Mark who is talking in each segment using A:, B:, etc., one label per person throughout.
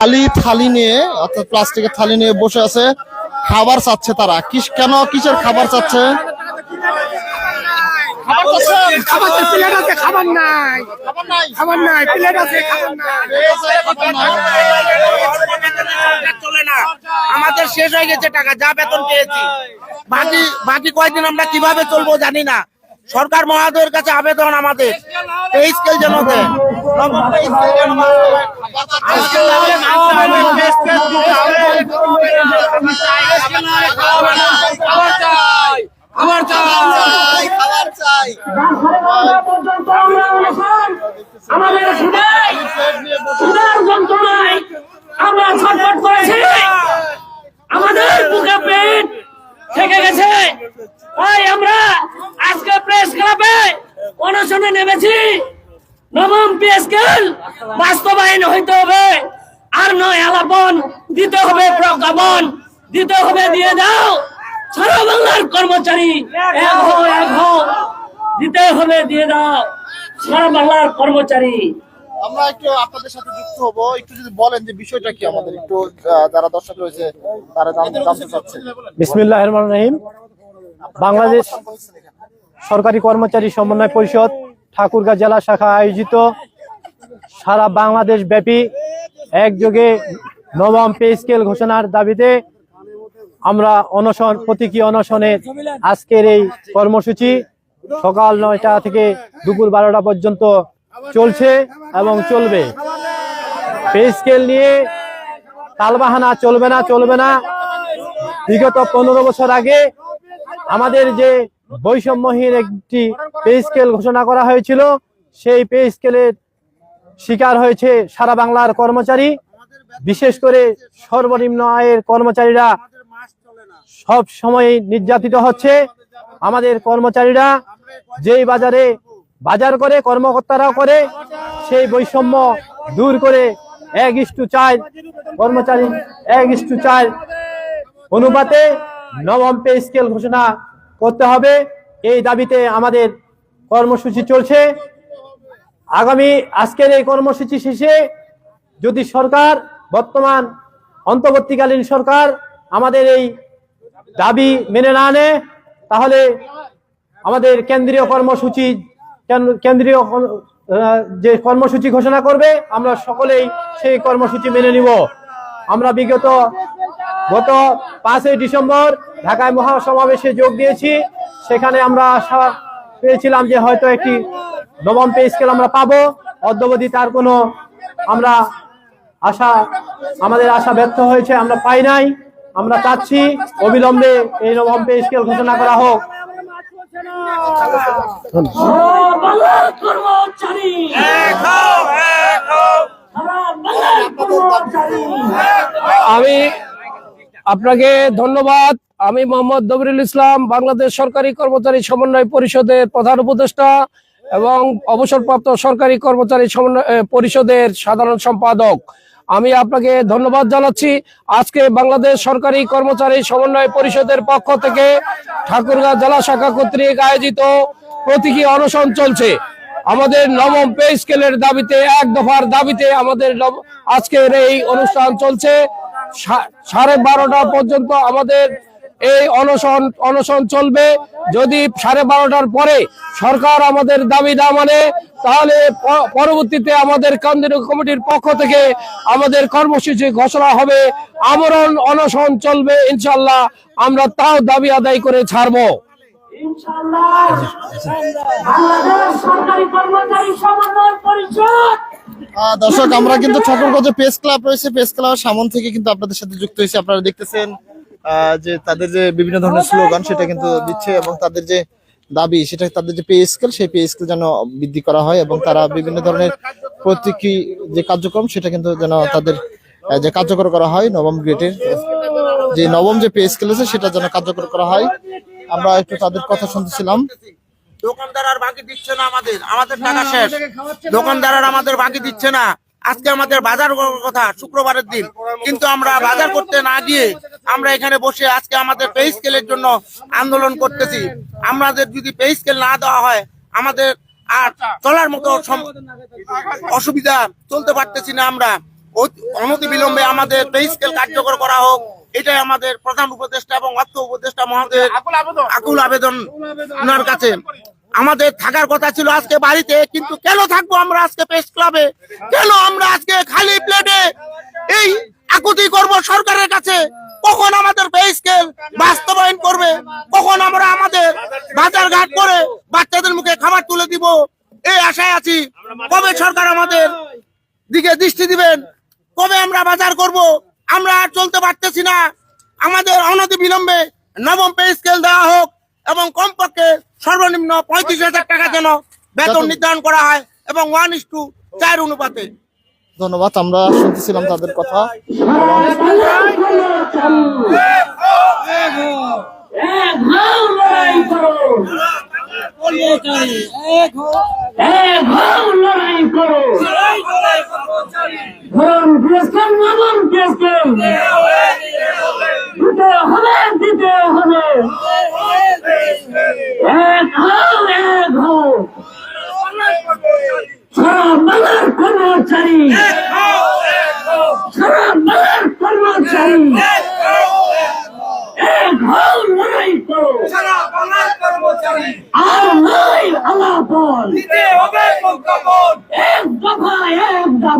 A: থালি থালি নিয়ে অর্থাৎ প্লাস্টিকের থালি নিয়ে বসে আছে। খাবার চাচ্ছে তারা। কিস কেন কিসের খাবার চাচ্ছে?
B: আমাদের শেষ হয়ে গেছে টাকা যা বেতন পেয়েছি। বাকি বাকি কয়দিন আমরা কীভাবে চলবো জানি না। সরকার মহাদয়ের কাছে আবেদন আমাদের। এই স্কেল যেন দেয়।
A: খাবার চাই খাবার চাই।
C: আমাদের হৃদয় হৃদয় যন্ত্রণায় আমরা ছটফট করেছি। আমাদের বুকে পেট থেকে গেছে। তাই আমরা আজকে প্রেস ক্লাবে অনশনে নেমেছি। নবম পে স্কেল বাস্তবায়ন হইতে হবে। আর নয় আলাপন দিতে হবে প্রজ্ঞাপন। দিতে হবে দিয়ে দাও। সারা বাংলার কর্মচারী এক হো এক হো দিতে হবে দিয়ে দাও। সারা বাংলার কর্মচারী।
A: আমরা একটু আপনাদের সাথে যুক্ত হব। একটু যদি বলেন যে বিষয়টা কি আমাদের একটু আহ, যারা দর্শক রয়েছে তারা জানতে চাচ্ছে।
D: বিসমিল্লাহ রহমান রহিম। বাংলাদেশ সরকারি কর্মচারী সমন্বয় পরিষদ ঠাকুরগাঁ জেলা শাখা আয়োজিত। সারা বাংলাদেশ ব্যাপী একযোগে নবম পে স্কেল ঘোষণার দাবিতে আমরা অনশন, প্রতীকী অনশনের আজকের এই কর্মসূচি সকাল নয়টা থেকে দুপুর বারোটা পর্যন্ত চলছে এবং চলবে। পে স্কেল নিয়ে তালবাহানা চলবে না চলবে না। বিগত পনেরো বছর আগে আমাদের যে বৈষম্যহীন একটি পে স্কেল ঘোষণা করা হয়েছিল, সেই পে স্কেলের শিকার হয়েছে সারা বাংলার কর্মচারী। বিশেষ করে সর্বনিম্ন আয়ের কর্মচারীরা সব সময় নির্যাতিত হচ্ছে। আমাদের কর্মচারীরা যেই বাজারে বাজার করে, কর্মকর্তারাও করে, সেই বৈষম্য দূর করে এক ইস্টু চার কর্মচারী এক ইস্টু চার অনুপাতে নবম পে স্কেল ঘোষণা করতে হবে। এই দাবিতে আমাদের কর্মসূচি চলছে। আগামী আজকের এই কর্মসূচি শেষে যদি সরকার, বর্তমান, অন্তর্বর্তীকালীন সরকার আমাদের এই দাবি মেনে না নেয়, তাহলে আমাদের কেন্দ্রীয় কর্মসূচি কেন- কেন্দ্রীয় যে কর্মসূচি ঘোষণা করবে, আমরা সকলেই সেই কর্মসূচি মেনে নিব। আমরা বিগত গত পাঁচই ডিসেম্বর ঢাকায় মহাসমাবেশে যোগ দিয়েছি। সেখানে আমরা আশা পেয়েছিলাম যে হয়তো একটি নবম পে স্কেল আমরা পাবো। অদ্যবধি তার কোনো আমরা আশা আমাদের আশা ব্যর্থ হয়েছে, আমরা পাই নাই। আমরা চাচ্ছি অবিলম্বে এই নবম পে স্কেল ঘোষণা করা হোক।
E: আমি আপনাকে ধন্যবাদ। আমি মোহাম্মদ দবিরুল ইসলাম, বাংলাদেশ সরকারি কর্মচারী সমন্বয় পরিষদের প্রধান উপদেষ্টা এবং অবসরপ্রাপ্ত সরকারি কর্মচারী সমন্বয় পরিষদের সাধারণ সম্পাদক। আমি আপনাকে ধন্যবাদ জানাচ্ছি। আজকে বাংলাদেশ সরকারি কর্মচারী সমন্বয় পরিষদের পক্ষ থেকে ঠাকুরগাঁ জেলা শাখা কর্তৃক আয়োজিত প্রতীকী অনশন চলছে। আমাদের নবম পে স্কেলের দাবিতে, এক দফার দাবিতে আমাদের আজকের এই অনুষ্ঠান চলছে। সাড়ে বারোটা পর্যন্ত আমাদের এই অনশন অনশন চলবে। যদি সাড়ে বারোটার পরে সরকার আমাদের দাবি না মানে তাহলে পরবর্তীতে আমাদের কেন্দ্রীয় কমিটির পক্ষ থেকে আমাদের কর্মসূচি ঘোষণা হবে। আমরণ অনশন চলবে, ইনশাল্লাহ আমরা তাও দাবি আদায় করে ছাড়বো।
A: দর্শক, আমরা কিন্তু ঠাকুরগঞ্জে প্রেস ক্লাব রয়েছে। প্রেস ক্লাবের সামন থেকে কিন্তু আপনাদের সাথে যুক্ত হয়েছে। আপনারা দেখতেছেন যে তাদের যে বিভিন্ন ধরনের স্লোগান সেটা কিন্তু দিচ্ছে এবং তাদের যে দাবি সেটা তাদের যে পে স্কেল সেই পে স্কেল যেন বৃদ্ধি করা হয় এবং তারা বিভিন্ন ধরনের প্রতীকী যে কার্যক্রম সেটা কিন্তু যেন তাদের আহ, যে কার্যকর করা হয় নবম গ্রেডের যে নবম যে পে স্কেল আছে সেটা যেন কার্যকর করা হয়। আমরা একটু তাদের কথা শুনতেছিলাম।
B: দোকানদার আর বাকি দিচ্ছে না আমাদের। আমাদের টাকা শেষ। দোকানদার আর আমাদের বাকি দিচ্ছে না। আজকে আমাদের বাজার করার কথা শুক্রবারের দিন। কিন্তু আমরা বাজার করতে না গিয়ে আমরা এখানে বসে আজকে আমাদের পে স্কেলের জন্য আন্দোলন করতেছি। আমাদের যদি পে স্কেল না দেওয়া হয় আমাদের আর চলার মতো অসুবিধা চলতে পারতেছি না আমরা। অনতি বিলম্বে আমাদের পে স্কেল কার্যকর করা হোক এটাই আমাদের প্রধান উপদেষ্টা এবং অর্থ উপদেষ্টা মহোদয় আকুল আবেদন ওনার কাছে। আমাদের থাকার কথা ছিল আজকে বাড়িতে, কিন্তু কেন থাকব আমরা আজকে প্রেস ক্লাবে কেন আমরা আজকে খালি প্লেটে এই আকুতি করব সরকারের কাছে? কখন আমাদের পে স্কেল বাস্তবায়ন করবে? কখন আমরা আমাদের বাজার ঘাট করে বাচ্চাদের মুখে খাবার তুলে দিব? এই আশায় আছি। কবে সরকার আমাদের দিকে দৃষ্টি দিবেন? কবে আমরা বাজার করব? আমরা আর চলতে পারতেছি না। আমাদের অনতি বিলম্বে নবম পে স্কেল দেওয়া হোক। এবং কমপক্ষে সর্বনিম্ন পঁয়ত্রিশ হাজার টাকা যেন বেতন নির্ধারণ করা হয় এবং ওয়ান ইস টু চার অনুপাতে।
A: ধন্যবাদ আমরা শুনতেছিলাম তাদের কথা।
C: এক ভাও লড়াই করো এক ভাও লড়াই করো ধরুন প্রেসকেন নবম প্রেসকেন দিতে হবে দিতে হবে এক হাও এক হাও সারা বাংলার কর্মচারী সারা বাংলার কর্মচারী এক হাও লড়াই করো আর নয় আলাপন এক দফা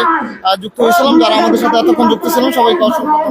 A: যুক্ত হয়েছিলাম যারা আমাদের সাথে এতক্ষণ যুক্ত ছিলাম সবাইকে অসংখ্য।